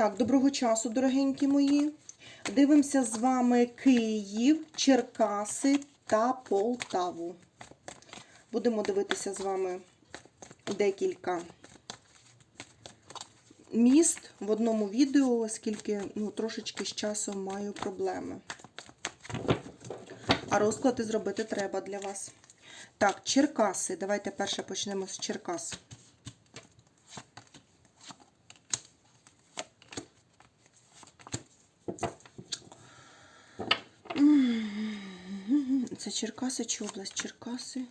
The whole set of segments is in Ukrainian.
Так, доброго часу, дорогенькі мої. Дивимося з вами Київ, Черкаси та Полтаву. Будемо дивитися з вами декілька міст в одному відео, оскільки ну, трошечки з часом маю проблеми. А розклади зробити треба для вас. Так, Черкаси. Давайте перше почнемо з Черкас. Це Черкаси чи область? Черкаси.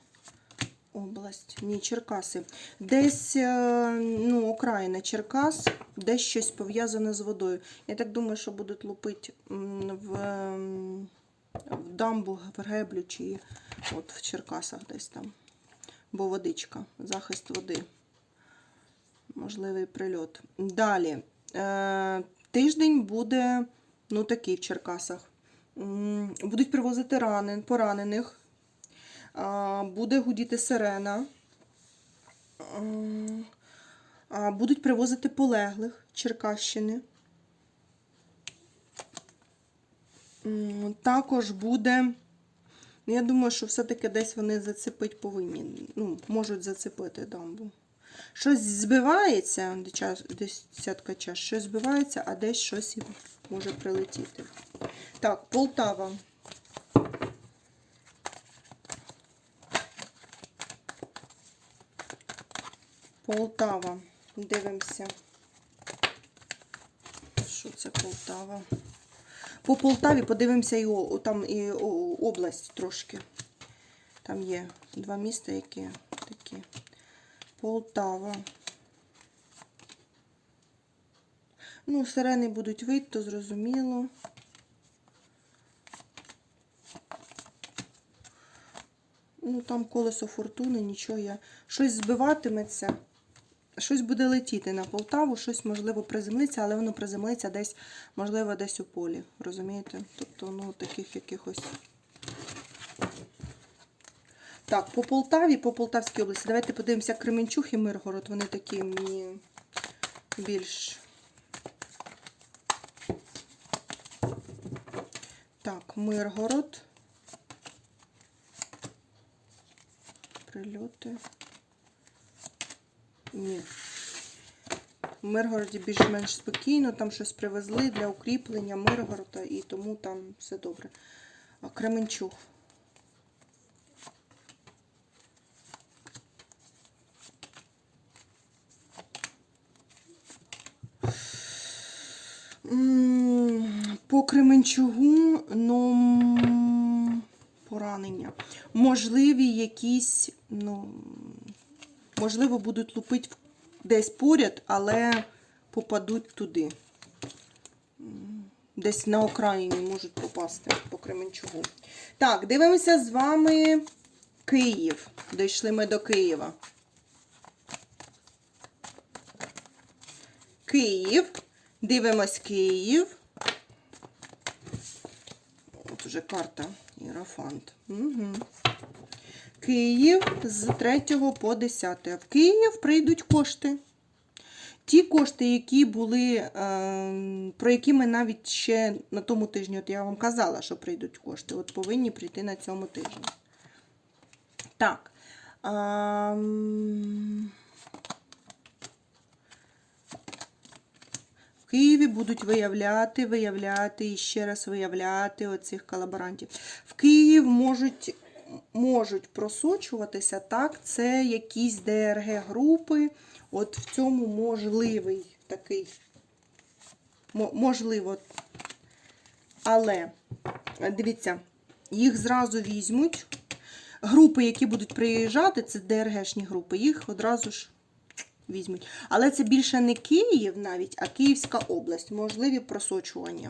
Область. Ні, Черкаси. Десь е, ну, окраїна Черкас, десь щось пов'язане з водою. Я так думаю, що будуть лупити в, в дамбу, в греблю чи от в Черкасах десь там. Бо водичка, захист води. Можливий прильот. Далі. Е, тиждень буде ну, такий в Черкасах. Будуть привозити ранен, поранених. Буде гудіти сирена. Будуть привозити полеглих Черкащини. Також буде. ну, Я думаю, що все-таки десь вони зацепить повинні. Ну, можуть зацепити дамбу. Щось збивається, десятка час, щось збивається, а десь щось і може прилетіти. Так, Полтава. Полтава. Дивимося. Що це Полтава? По Полтаві подивимося і, там і область трошки. Там є два міста, які такі. Полтава. Ну, сирени будуть вийти, то зрозуміло. Ну, там колесо фортуни, нічого я. Щось збиватиметься, щось буде летіти на Полтаву, щось, можливо, приземлиться, але воно приземлиться десь, можливо, десь у полі. Розумієте? Тобто, ну, таких якихось. Так, по Полтаві, по Полтавській області. Давайте подивимося Кременчуг і Миргород. Вони такі мені більш. Так, Миргород. Прильоти. Ні. В Миргороді більш-менш спокійно, там щось привезли для укріплення Миргорода і тому там все добре. А Кременчуг. По Кременчугу, ну, поранення. Можливі якісь, ну, можливо, будуть лупити десь поряд, але попадуть туди. Десь на окраїні можуть попасти по Кременчугу. Так, дивимося з вами Київ. Дійшли ми до Києва. Київ. Дивимось Київ. От уже карта Іерофант. Угу. Київ з 3 по 10. В Київ прийдуть кошти. Ті кошти, які були, е, про які ми навіть ще на тому тижні, от я вам казала, що прийдуть кошти, от повинні прийти на цьому тижні. Так. ем, В Києві будуть виявляти, виявляти і ще раз виявляти оцих колаборантів. В Київ можуть, можуть просочуватися, так, це якісь ДРГ-групи. От в цьому можливий такий, можливо. Але, дивіться, їх зразу візьмуть. Групи, які будуть приїжджати, це ДРГшні групи, їх одразу ж візьмуть. Але це більше не Київ навіть, а Київська область. Можливі просочування.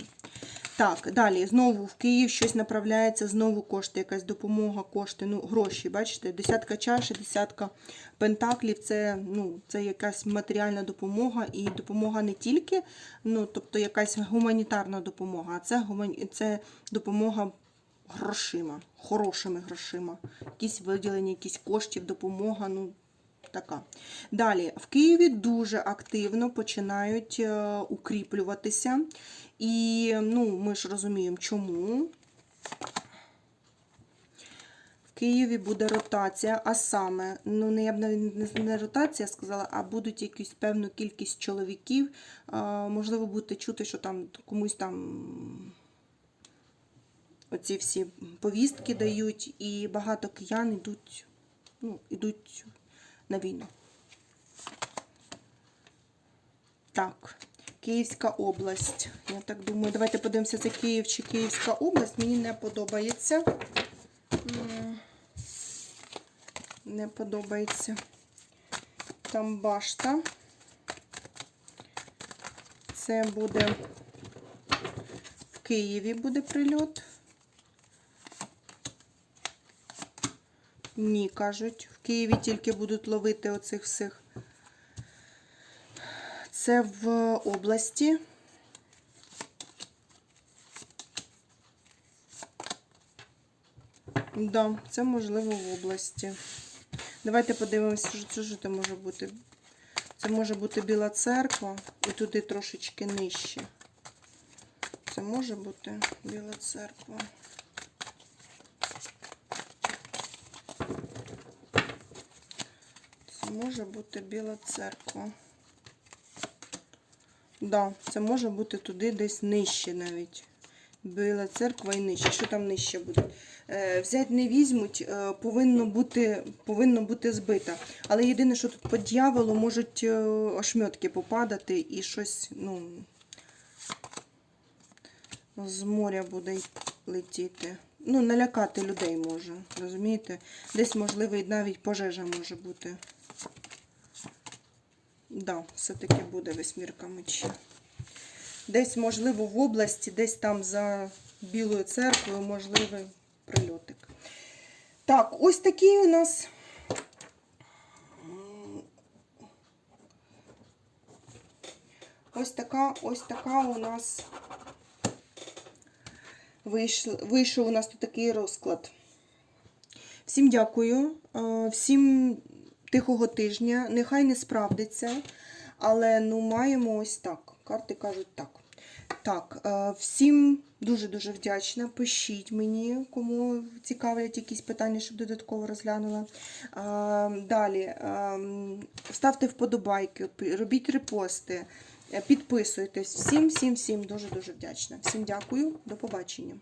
Так, далі знову в Київ щось направляється, знову кошти, якась допомога, кошти, ну, гроші. Бачите, десятка чаші, десятка пентаклів це, ну, це якась матеріальна допомога, і допомога не тільки, ну, тобто якась гуманітарна допомога, а це, це допомога грошима, хорошими грошима. Якісь виділення, якісь коштів, допомога. ну, Така. Далі, в Києві дуже активно починають е, укріплюватися. І ну, ми ж розуміємо, чому. В Києві буде ротація, а саме, ну не я б навіть не- ротація сказала, а будуть якусь певну кількість чоловіків. А, можливо, будете чути, що там комусь там оці всі повістки дають, і багато киян йдуть, ну, йдуть на війну. Так, Київська область. Я так думаю, давайте подивимося, це Київ чи Київська область. Мені не подобається. Не подобається. Там башта. Це буде в Києві буде прильот. Ні, кажуть. В Києві тільки будуть ловити оцих всіх. Це в області. Да, це можливо в області. Давайте подивимося, що що це може бути. Це може бути Біла церква і туди трошечки нижче. Це може бути Біла церква. Може бути Біла церква. Да, це може бути туди десь нижче навіть. Біла церква і нижче. Що там нижче буде? Е, взять не візьмуть, е, повинно бути, повинно бути збита. Але єдине, що тут по дьяволу можуть е, ошметки попадати і щось, ну, з моря буде летіти. Ну, налякати людей може, розумієте? Десь, можливо, і навіть пожежа може бути. Да, все-таки буде восьмірка мечів. Десь, можливо, в області, десь там за Білою церквою, можливий прильотик. Так, ось такий у нас. Ось така, ось така у нас вийшов, у нас тут такий розклад. Всім дякую, всім тихого тижня. Нехай не справдиться, але ну маємо ось так. Карти кажуть так. Так, е, всім дуже-дуже вдячна. Пишіть мені, кому цікавлять якісь питання, щоб додатково розглянула. Е, Далі, е, ставте вподобайки, робіть репости, підписуйтесь. Всім, всім, всім дуже-дуже вдячна. Всім дякую, до побачення.